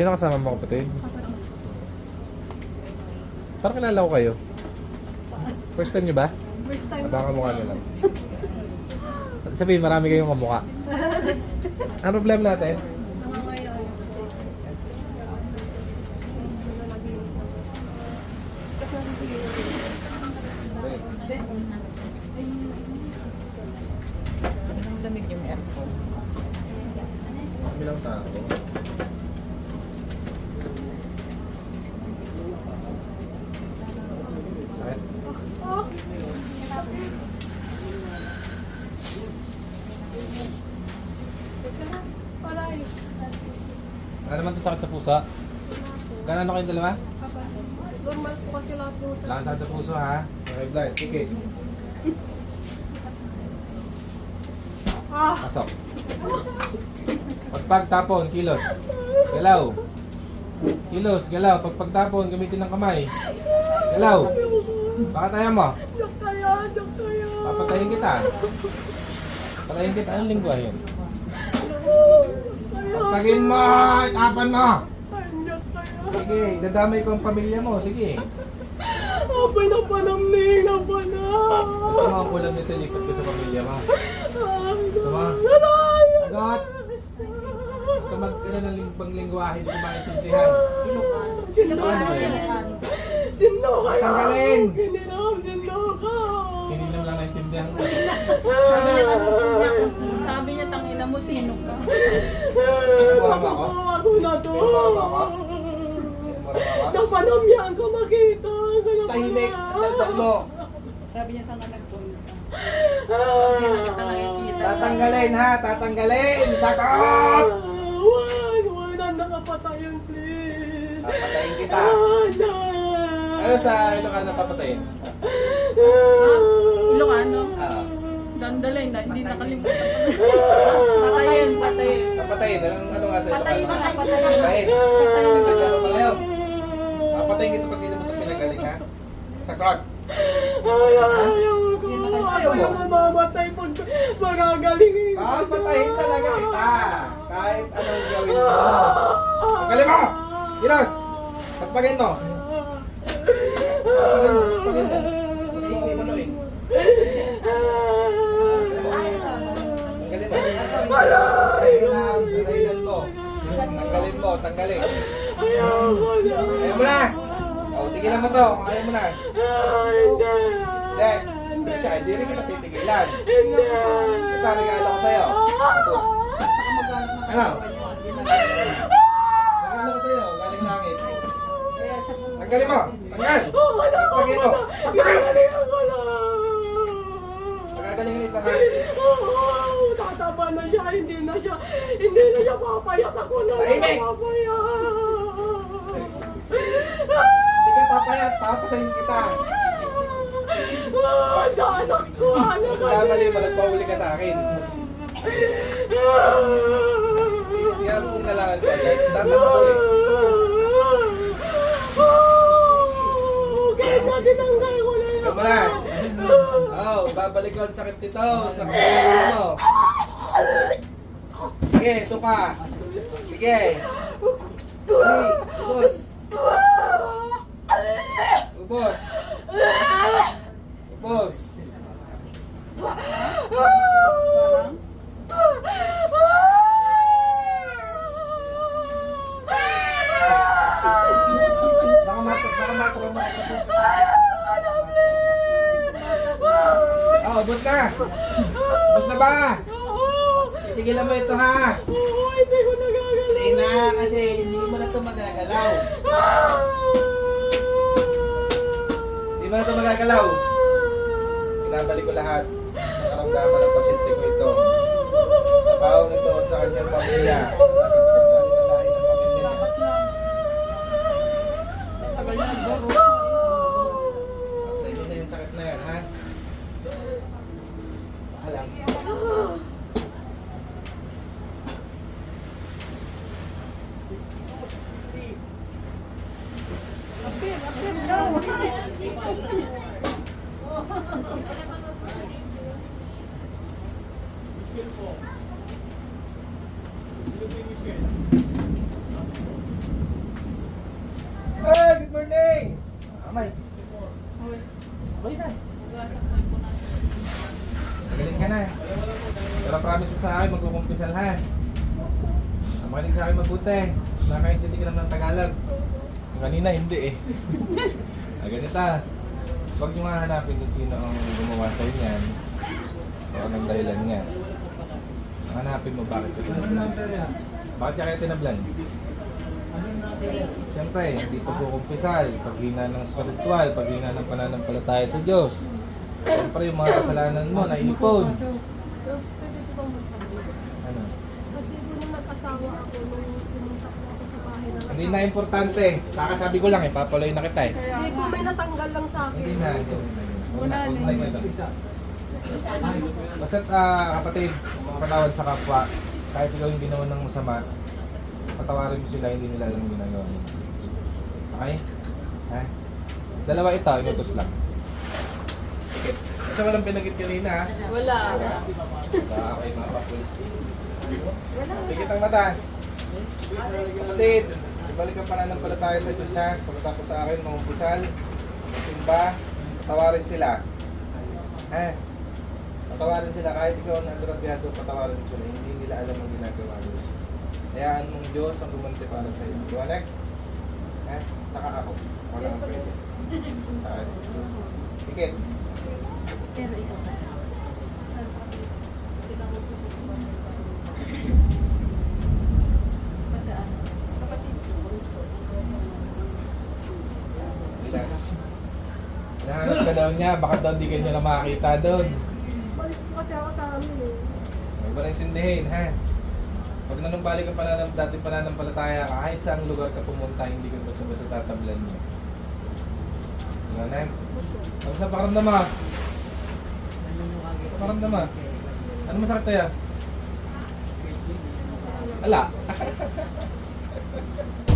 Sino kasama mo kapatid? Parang kilala ko kayo. First time nyo ba? First time. Baka mukha nyo lang. Sabihin, marami kayong kamukha. Ano problema natin? Ang lamig yung aircon. Bilang tao. Oh! Aray. Ano naman ito sakit sa pusa? Gano'n ano kayong dalawa? Normal po kasi lahat po sa... Wala sakit sa puso ha? Okay, blind. Sige. Ah! Pasok. Pagpagtapon, kilos. Galaw. Kilos, galaw. Pagpagtapon, gamitin ng kamay. Galaw. Baka tayo mo. Diyak kaya! Diyak kaya! Papatayin kita. Patayin kita. Anong linggo yun? Kaya! Pagpagin mo! Itapan mo! Sige, dadamay ko ang pamilya mo. Sige. Abay na panamning na pa na! Gusto mo ang ulam nito, lipat ko sa pamilya mo. Sama. Agot! Gusto mag ano ng limbang lingwahe, ko ba yan? Sino kaya? Tanggalin! Kiniram, sino ka? Kininom lang naintindihan ko. Sabi niya, sabi niya, tangina mo, sino ka? Nakukuha ko na to. Pinababa ka? Makita. Tahimik! Tandaan mo! Sabi niya sa nga nagpunta. Ah. Tatanggalin ha! Tatanggalin! Sakot! Wag, wag na nakapatayan, please. Papatayin kita. Ah. Ano sa Ilocano papatayin? Ilocano. Ah. Dandalay na, hindi nakalimutan. Patayin, patayin. Papatayin? Anong, ano nga sa Patayin patayin. Patayin! Patayin. Pala yun? Papatayin kita pag mo ito pinagaling ha? Sakot! Ay, ayaw ko. Ayaw mo? yung namamatay pag magagalingin. Papatayin talaga kita! Kahit anong gawin mo. Tanggalin mo! Gilas! Pagpagin mo! Pagpagin mo! Hindi mo imunuin. Tanggalin mo. Tanggalin sa dahilan mo. Tanggalin mo, tanggalin. Ayaw ko na. Ayaw mo na! O, tigilan mo to ayaw mo na. Hindi. Hindi. Hindi siya, hindi rin kita titigilan. Hindi. Ito, regalo ko sa'yo. Ito. Ano? Regalo ko sa'yo, galing langit. Tanggalin mo! Tanggal! Oh? Pagpagin mo! Ako na. Magagaling ulit ha. Tataba na siya. Hindi na siya. Hindi na siya papayat. Ako na lang Tahimik! papayat. Hindi ka papayat, papatayin kita. Ah, anak ko. Ano ka? Kamali mo, nagpahuli ka sa akin. Kaya mo sinalangan ko agad. Dapat mo ulit. Okay, tinanggal ko na mo na. Oh, babalik ko ang sakit nito sa kulo Sige, suka. Sige. Ubos. Ubos. Ubos. Baka matok, baka matok mga kapatid. Oh, ubos na. Ubos na ba? Titigilan mo ito ha. Hindi ko nagagaling. Hindi na kasi hindi mo na ito magagalaw. Hindi mo na ito magagalaw. Pinabalik ko lahat. Nakaramdaman ng pasyente ko ito. Sa bawang ito at sa kanyang pamilya. Dapat lang. Tagal niya nagbaro. Hey, good morning! Amay. Amay. Amay na. Magaling ka na. Pero promise sa akin, magkukumpisal ha. Ang magaling sa akin mabuti. Nakakaintindi ka naman ng Tagalog. Kanina hindi eh. ah, ganito. Huwag nyo nga hanapin kung sino ang gumawa sa inyan. O anong dahilan nga. Ang hanapin mo bakit ka tinablan. Bakit ka kaya tinablan? Siyempre, hindi pa po kumpisal. Paghina ng spiritual, paghina ng pananampalataya sa Diyos. Siyempre, yung mga kasalanan mo, naipon. Pwede bang? Ano? Kasi po nung nag-asawa ako, nung pumunta po ako sa bahay ng Hindi na importante. Kakasabi ko lang eh, papaloy na kita eh. Hindi po may natanggal lang sa akin. Hindi na. na. Wala na. Wala. Basta't ah, kapatid, patawad sa kapwa, kahit ikaw yung ginawa ng masama, patawarin mo sila, hindi nila alam ginagawa. Okay? Ha? Dalawa ito, inutos lang. Okay. Kasi walang pinagit kanina ha. Wala. Ako yung mga papulis. Pikit ang mata. Kapatid, ibalik ang pananampalataya sa Diyos ha. Pagkatapos sa akin, mga umpisal, simba, patawarin sila. Ha? Patawarin sila kahit ikaw na grabyado, patawarin sila. Hindi nila alam ang ginagawa mo. Hayaan mong Diyos ang gumanti para sa iyo. Liwanag? Ha? Saka ako. Wala kang pwede. Saan? Pikit. Ilan? Nahanap ka daw niya, baka daw di ka niya na makakita doon. Malis po kasi ako sa amin eh. Huwag mo naintindihin, ha? Pag nanumbalik ang pananam, dating pananampalataya, kahit saang lugar ka pumunta, hindi ka basta-basta tatablan mo. Ganun? Ano sa pakiramdam mo? Sa pakiramdam mo? Ano masakit kaya? Ala.